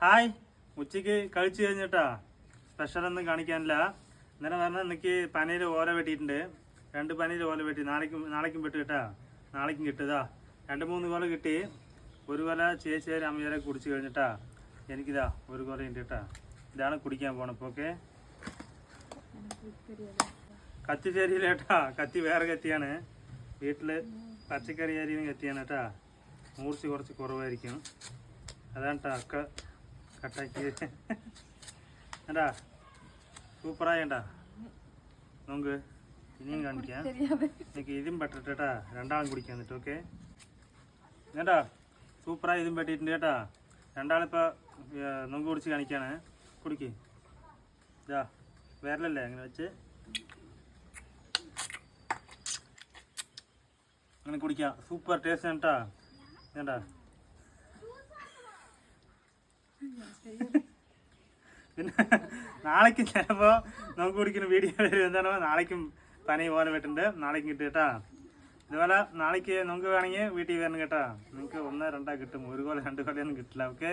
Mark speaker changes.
Speaker 1: Hi ഉച്ചയ്ക്ക് കഴിച്ചു കഴിഞ്ഞിട്ടാ. സ്പെഷ്യലൊന്നും കാണിക്കാനില്ല. ഇന്നലെ പറഞ്ഞാൽ എനിക്ക് പനയിൽ ഓല വെട്ടിയിട്ടുണ്ട്. രണ്ട് പനയിൽ ഓല വെട്ടി. നാളേക്കും നാളേക്കും വെട്ടി കേട്ടാ. നാളേക്കും കിട്ടുതാ. രണ്ട് മൂന്ന് കൊല കിട്ടി. ഒരു കൊല ചേച്ചിയെ അമ്മയാരെ കുടിച്ചു കഴിഞ്ഞിട്ടാ. എനിക്കിതാ ഒരു കൊല ഉണ്ട് കേട്ടാ. ഇതാണ് കുടിക്കാൻ പോണപ്പോ ഓക്കെ? കത്തി ശരിയില്ല കേട്ടാ. കത്തി വേറെ കത്തിയാണ്. വീട്ടിൽ പച്ചക്കറി അരിയും കത്തിയാണ് കേട്ടാ. മൂർച്ച കുറച്ച് കുറവായിരിക്കും. അതാണ് കേട്ടോ കട്ടാക്കി എന്താ? സൂപ്പറായണ്ടാ നോക്ക് ഇനിയും കാണിക്കാം. എനിക്ക് ഇതും പെട്ടിട്ട് കേട്ടാ രണ്ടാളും കുടിക്കാൻ എന്നിട്ട് ഓക്കെ കേട്ടാ സൂപ്പറായി ഇതും പെട്ടിട്ടുണ്ട് കേട്ടാ. രണ്ടാളിപ്പോൾ നോക്ക് കുടിച്ച് കാണിക്കാണ്. കുടിക്ക്. ഇതാ വേറലല്ലേ അങ്ങനെ വെച്ച്? അങ്ങനെ കുടിക്കാം. സൂപ്പർ ടേസ്റ്റ് കേട്ടാ. വേണ്ടാ നാളേക്ക് ചിലപ്പോ നമുക്ക് കുടിക്കുന്ന വീഡിയോ വരും എന്താണ്? നാളേക്കും പനി പോലെ വെട്ടുണ്ട് നാളേക്കും കിട്ടും കേട്ടാ. ഇതുപോലെ നാളേക്ക് നമുക്ക് വേണമെങ്കിൽ വീട്ടിൽ വരണം കേട്ടാ. നിങ്ങൾക്ക് ഒന്ന് രണ്ടാ കിട്ടും. ഒരു കൊല രണ്ട് കൊലയൊന്നും കിട്ടില്ല. ഓക്കെ